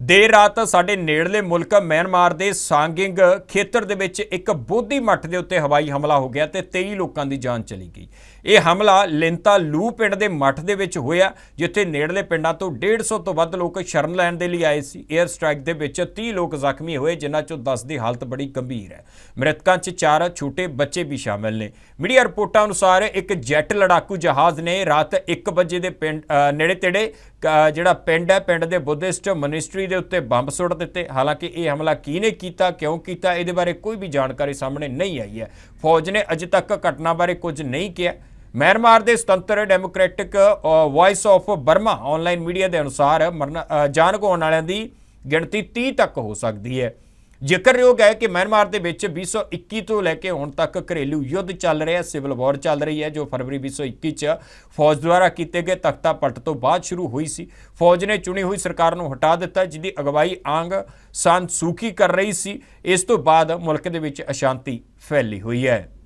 ਦੇਰ ਰਾਤ ਸਾਡੇ ਨੇੜਲੇ ਮੁਲਕ ਮਿਆਂਮਾਰ ਦੇ ਸਾਂਗਿੰਗ ਖੇਤਰ ਦੇ ਵਿੱਚ ਇੱਕ ਬੋਧੀ ਮੱਠ ਦੇ ਉੱਤੇ ਹਵਾਈ ਹਮਲਾ ਹੋ ਗਿਆ ਤੇ 23 ਲੋਕਾਂ ਦੀ ਜਾਨ ਚਲੀ ਗਈ। ਇਹ ਹਮਲਾ ਲਿੰਤਾ ਲੂ ਪਿੰਡ ਦੇ ਮੱਠ ਦੇ ਵਿੱਚ ਹੋਇਆ, ਜਿੱਥੇ ਨੇੜਲੇ ਪਿੰਡਾਂ ਤੋਂ 150 ਤੋਂ ਵੱਧ ਲੋਕ ਸ਼ਰਨ ਲੈਣ ਦੇ ਲਈ ਆਏ ਸੀ। 에ਅਰ ਸਟ੍ਰਾਈਕ ਦੇ ਵਿੱਚ 30 ਲੋਕ ਜ਼ਖਮੀ ਹੋਏ, ਜਿਨ੍ਹਾਂ ਚੋਂ 10 ਦੀ ਹਾਲਤ ਬੜੀ ਗੰਭੀਰ ਹੈ। ਮ੍ਰਿਤਕਾਂ 'ਚ ਚਾਰ ਛੋਟੇ ਬੱਚੇ ਵੀ ਸ਼ਾਮਲ ਨੇ। ਮੀਡੀਆ ਰਿਪੋਰਟਾਂ ਅਨੁਸਾਰ ਇੱਕ ਜੈਟ ਲੜਾਕੂ ਜਹਾਜ਼ ਨੇ ਰਾਤ 1 ਵਜੇ ਦੇ ਪਿੰਡ ਨੇੜੇ ਤੇੜੇ ਜਿਹੜਾ ਪਿੰਡ ਹੈ, ਪਿੰਡ ਦੇ ਬੁੱਧਿਸਟ ਮਨਿਸਟਰੀ ਦੇ ਉੱਤੇ ਬੰਬ ਸੁੱਟ ਦਿੱਤੇ। ਹਾਲਾਂਕਿ ਇਹ ਹਮਲਾ ਕਿਹਨੇ ਕੀਤਾ, ਕਿਉਂ ਕੀਤਾ, ਇਹਦੇ ਬਾਰੇ ਕੋਈ ਵੀ ਜਾਣਕਾਰੀ ਸਾਹਮਣੇ ਨਹੀਂ ਆਈ ਹੈ। ਫੌਜ ਨੇ ਅਜੇ ਤੱਕ ਘਟਨਾ ਬਾਰੇ ਕੁਝ ਨਹੀਂ ਕਿਹਾ। ਮਿਆਂਮਾਰ ਦੇ ਸੁਤੰਤਰ democratic voice of Burma online media ਦੇ ਅਨੁਸਾਰ ਮਰਨ- ਜਾਨ ਗਵਾਉਣ ਵਾਲਿਆਂ ਦੀ ਗਿਣਤੀ 30 ਤੱਕ ਹੋ ਸਕਦੀ ਹੈ। ਜ਼ਿਕਰਯੋਗ ਹੈ ਕਿ ਮਿਆਂਮਾਰ ਦੇ ਵਿੱਚ 2021 ਤੋਂ ਲੈ ਕੇ ਹੁਣ ਤੱਕ ਘਰੇਲੂ ਯੁੱਧ ਚੱਲ ਰਿਹਾ, ਸਿਵਲ ਵਾਰ ਚੱਲ ਰਹੀ ਹੈ, ਜੋ ਫਰਵਰੀ 2021 ਚ ਫੌਜ ਦੁਆਰਾ ਕੀਤੇ ਗਏ ਤਖਤਾ ਪਲਟ ਤੋਂ ਬਾਅਦ ਸ਼ੁਰੂ ਹੋਈ ਸੀ। ਫੌਜ ਨੇ ਚੁਣੀ ਹੋਈ ਸਰਕਾਰ ਨੂੰ ਹਟਾ ਦਿੱਤਾ, ਜਿਹਦੀ ਅਗਵਾਈ ਆਂਗ ਸਾਨ ਸੂਕੀ ਕਰ ਰਹੀ ਸੀ। ਇਸ ਤੋਂ ਬਾਅਦ ਮੁਲਕ ਦੇ ਵਿੱਚ ਅਸ਼ਾਂਤੀ ਫੈਲੀ ਹੋਈ ਹੈ।